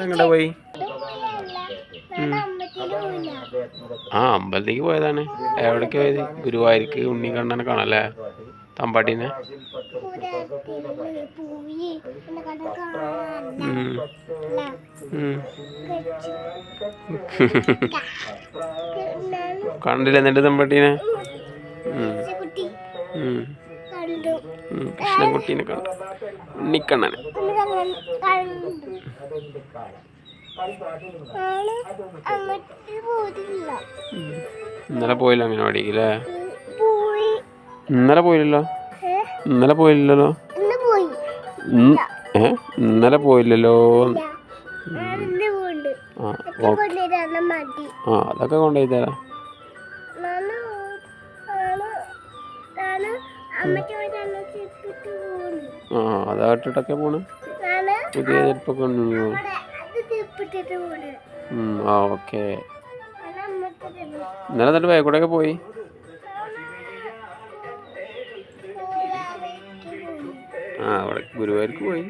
എങ്ങടെ പോയി? ആ അമ്പലത്തേക്ക് പോയതാണ്. എവിടേക്ക് പോയത്? ഗുരുവായൂർക്ക് ഉണ്ണിക്കണ്ണനെ കാണാല്ലേ? തമ്പാട്ടീനെ. കണ്ടില്ല എന്നിട്ട് തമ്പാട്ടീനെ? ഉണ്ണിക്കണ്ണനെ ഒന്ന് കണ്ടു പോയിട്ടില്ല ഇന്നലെ പോയില്ല അംഗനവാടിക്ക് ഇന്നലെ പോയില്ലല്ലോ? ഇന്നലെ പോയില്ലല്ലോ? ഇന്നലെ പോയില്ലല്ലോ ആ അതൊക്കെ കൊണ്ടുപോയി തരാം. ആ അതായിട്ടിട്ടൊക്കെ പോണ്. പുതിയ ചെരുപ്പൊക്കെ ആ ഓക്കെ. ഇന്നലെ എന്നിട്ട് വേക്കൂടെയൊക്കെ പോയി? ആ അവിടെ ഗുരുവായൂർക്ക് പോയി.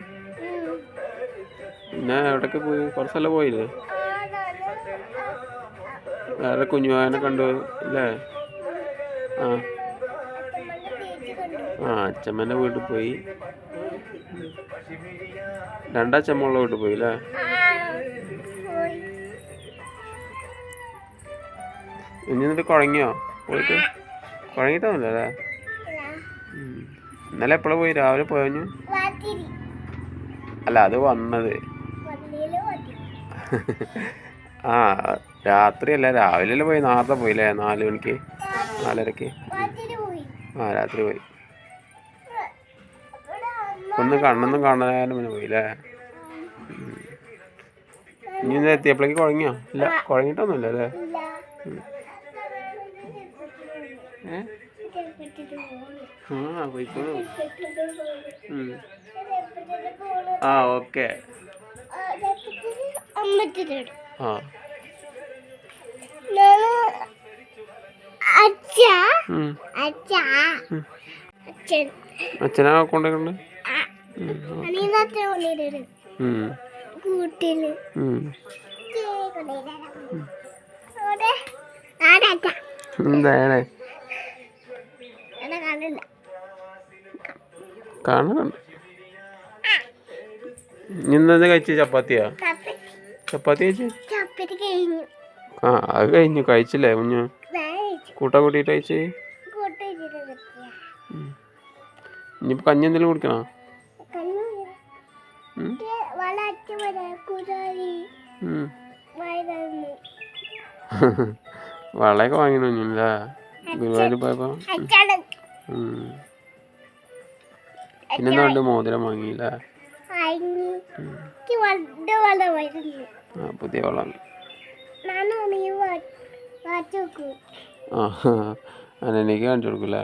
പിന്നെ എവിടെയൊക്കെ പോയി? കുറച്ചെല്ലാം പോയില്ലേ? വേറെ കുഞ്ഞുവായനെ കണ്ടു അല്ലേ? ആ. ആ അച്ഛമ്മേന്റെ വീട്ടിൽ പോയി. രണ്ടച്ഛമ്മയുള്ള വീട്ടിൽ പോയി അല്ലേ ഇനി എന്നിട്ട് കുഴങ്ങിയോ? പോയിട്ട്? കുഴങ്ങിട്ടൊന്നുമില്ല അല്ലേ ഇന്നലെ എപ്പോഴാണ് പോയി? രാവിലെ പോയഞ്ഞു അല്ല അത് വന്നത്. ആ രാത്രിയല്ല രാവിലെ പോയി? നേരത്തെ പോയില്ലേ? നാല് മണിക്ക്? നാലരക്ക്? ആ രാത്രി പോയി. ഒന്ന് കണ്ണൊന്നും കാണാനും പിന്നെ പോയില്ലേ? അല്ലേ ഇനി ഇന്ന് എത്തിയപ്പോഴേക്ക് കുഴങ്ങിയോ? ഇല്ല കുഴങ്ങിട്ടൊന്നുമില്ല അല്ലേ? ആ പോയിക്കോളൂ. ആ ഓക്കെ. ആ. അച്ഛനെ കൊണ്ടുപോയിട്ടുണ്ട് എന്താണ് കാണുന്നുണ്ട് ഇന്ന് കഴിച്ച? ചപ്പാത്തിയാ? ചപ്പാത്തി. കഴിച്ചു? ആ അത് കഴിഞ്ഞു. കഴിച്ചില്ലേ? കുഞ്ഞു. കൂട്ട കൂട്ടിയിട്ട് കഴിച്ച്? ഇനിയിപ്പോ കഞ്ഞി എന്തെങ്കിലും കുടിക്കണോ? വളയൊക്കെ വാങ്ങിനു കുഞ്ഞില്ല ഗുരുവായൂർ പോയപ്പോ? അച്ഛൻ ഉം. പിന്നെന്താ ഉണ്ട്? മോതിരം വാങ്ങിയില്ല? പുതിയ വളം. ആ അനെനിക്ക് കാണിച്ചു കൊടുക്കൂലേ.